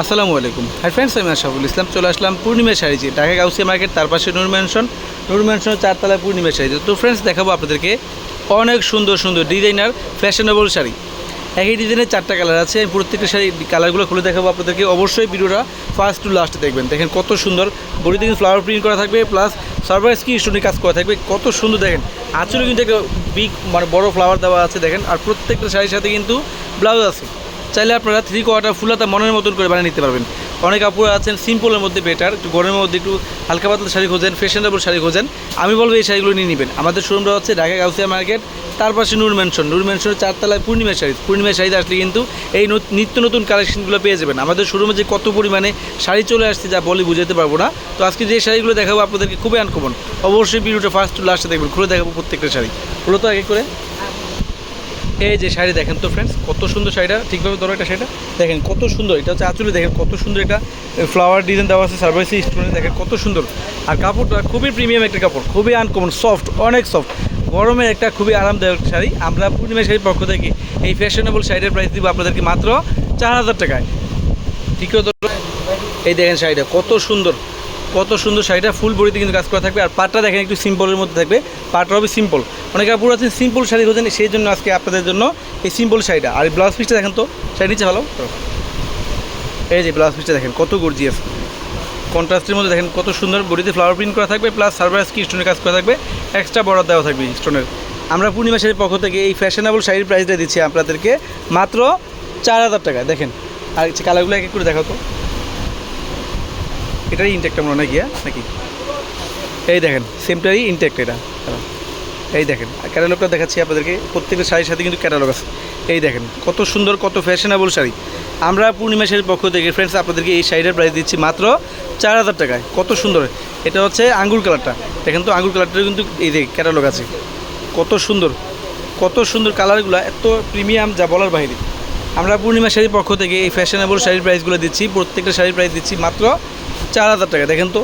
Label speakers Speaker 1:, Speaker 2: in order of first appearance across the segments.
Speaker 1: আসসালামু আলাইকুম। Hi friends আমি আশাফুল ইসলাম। চলে আসলাম পূর্ণিমা শাড়িজি ঢাকা গাউসিয়া মার্কেট, তার পাশে নূর ম্যানশন। নূর ম্যানশনের চারতলায় পূর্ণিমা শাড়িজি তো ফ্রেন্ডস দেখাবো আপনাদেরকে অনেক সুন্দর সুন্দর ডিজাইনার ফ্যাশনেবল শাড়ি। একই ডিজাইনের চারটা কালার আছে। আমি প্রত্যেকটা শাড়ি কালারগুলো খুলে দেখাবো আপনাদেরকে। অবশ্যই ভিডিওটা ফার্স্ট টু লাস্টে দেখবেন। দেখেন কত সুন্দর বডিতে কিন্তু ফ্লাওয়ার প্রিন্ট করা থাকবে প্লাস সার্ভাইস কি স্টোনের কাজ করা থাকবে। কত সুন্দর দেখেন। আঁচলে কিন্তু একটা বিগ মানে বড় ফ্লাওয়ার দেওয়া আছে, দেখেন। আর প্রত্যেকটা শাড়ির সাথে কিন্তু ব্লাউজ আছে। চাইলে আপনারা থ্রি কোয়ার্টার ফুলাতা মনের মতন করে বানিয়ে নিতে পারবেন। অনেক আপুরা আছেন সিম্পলের মধ্যে বেটার একটু গরমের মধ্যে একটু হালকা পাতলা শাড়ি খোঁজেন ফ্যাশনেবল শাড়ি খোঁজেন। আমি বলব এই শাড়িগুলো নিয়ে নেবেন। আমাদের শোরুমটা হচ্ছে ঢাকা গাউসিয়া মার্কেট তার পাশে নূর ম্যানশন নূর ম্যানশনের চারতলায় পূর্ণিমা শাড়ি। পূর্ণিমা শাড়িতে আসলে কিন্তু এই নিত্য নতুন কালেকশনগুলো পেয়ে যাবেন। আমাদের শোরুমে যে কত পরিমাণে শাড়ি চলে আসছে যা বলি বুঝাতে পারব না। তো আজকে যে শাড়িগুলো দেখাবো আপনাদেরকে খুবই আনকমন অবশ্যই ভিডিওটা ফার্স্ট টু লাস্টে দেখবেন। খুলে দেখাবো প্রত্যেকটা শাড়ি। খুলো তো আগে করে। এই যে শাড়ি দেখেন তো ফ্রেন্ডস কত সুন্দর শাড়িটা, ঠিকভাবে ধরো একটা শাড়িটা। দেখেন কত সুন্দর, এটা হচ্ছে আঁচলে দেখেন কত সুন্দর এটা ফ্লাওয়ার ডিজাইন দেওয়া আছে সার্ভিসি স্টুডেন্ট দেখেন কত সুন্দর। আর কাপড়টা খুবই প্রিমিয়াম একটা কাপড়, খুবই আনকমন সফট অনেক সফট গরমে একটা খুবই আরামদায়ক শাড়ি। আমরা পূর্ণিমা শাড়ির পক্ষ থেকে এই ফ্যাশনেবল শাড়ির প্রাইস দিব আপনাদেরকে মাত্র চার হাজার টাকায়। ঠিক আছে এই দেখেন শাড়িটা কত সুন্দর। কত সুন্দর শাড়িটা ফুল বডিতে কিন্তু কাজ করা থাকবে। আর পাটটা দেখেন একটু সিম্পলের মধ্যে থাকবে। পাটটা হবে সিম্পল অনেক কাপড় আছেন সিম্পল শাড়ি খোঁজেন, সেই জন্য আজকে আপনাদের জন্য এই সিম্পল শাড়িটা। আর ব্লাউজ পিসটা দেখেন তো শাড়ি নিচে ভালো? এই যে ব্লাউজ পিসটা দেখেন, কত গর্জিয়াস কন্ট্রাস্টের মধ্যে দেখেন কত সুন্দর বডিতে ফ্লাওয়ার প্রিন্ট করা থাকবে প্লাস সার্ভাইস কি স্টোনের কাজ করা থাকবে এক্সট্রা বর্ডার দেওয়া থাকবে স্টোনের আমরা পূর্ণিমা শাড়ির পক্ষ থেকে এই ফ্যাশনেবল শাড়ির প্রাইসটা দিচ্ছি আপনাদেরকে মাত্র চার হাজার টাকা দেখেন। আর কালারগুলো এক এক করে দেখাও তো। এটারই ইনটেকটা মনে হয় গিয়া, নাকি? এই দেখেন সেমটারই ইনটেক্ট এটা। এই দেখেন ক্যাটালগটা দেখাচ্ছি আপনাদেরকে। প্রত্যেকটা শাড়ির সাথে কিন্তু ক্যাটালগ আছে। এই দেখেন, কত সুন্দর, কত ফ্যাশনেবল শাড়ি। আমরা পূর্ণিমা শাড়ির পক্ষ থেকে ফ্রেন্ডস আপনাদেরকে এই শাড়িটার প্রাইস দিচ্ছি মাত্র চার হাজার টাকায়। কত সুন্দর। এটা হচ্ছে আঙ্গুর কালারটা দেখেন তো, আঙ্গুর কালারটাও কিন্তু এই যে ক্যাটালগ আছে। কত সুন্দর কত সুন্দর কালারগুলো এত প্রিমিয়াম যা বলার বাইরে। আমরা পূর্ণিমা শাড়ির পক্ষ থেকে এই ফ্যাশনেবল শাড়ির প্রাইসগুলো দিচ্ছি। প্রত্যেকটা শাড়ির প্রাইস দিচ্ছি মাত্র চার হাজার টাকা। দেখেন তো,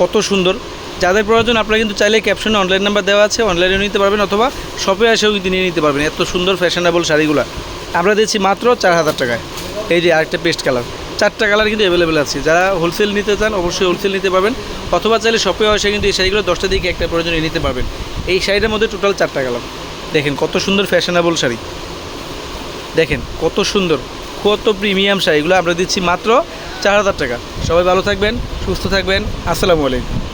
Speaker 1: কত সুন্দর। যাদের প্রয়োজন, আপনারা কিন্তু চাইলে ক্যাপশনে অনলাইন নাম্বার দেওয়া আছে অনলাইনে নিতে পারবেন অথবা শপে এসেও কিন্তু নিয়ে নিতে পারবেন। এত সুন্দর ফ্যাশনেবল শাড়িগুলো। আমরা দিচ্ছি মাত্র চার হাজার টাকায়। এই যে আরেকটা পেস্ট কালার চারটা কালার কিন্তু অ্যাভেলেবেল আছে। যারা হোলসেল নিতে চান, অবশ্যই হোলসেল নিতে পারবেন। অথবা চাইলে শপে এসে কিন্তু এই শাড়িগুলো দশটা দিকে একটা প্রয়োজনে নিতে পারবেন। এই শাড়িটার মধ্যে টোটাল চারটা কালার দেখেন কত সুন্দর ফ্যাশনেবল শাড়ি। দেখেন কত সুন্দর। কত প্রিমিয়াম শাড়িগুলো আমরা দিচ্ছি মাত্র চার হাজার টাকা। সবাই ভালো থাকবেন, সুস্থ থাকবেন। আসসালামু আলাইকুম।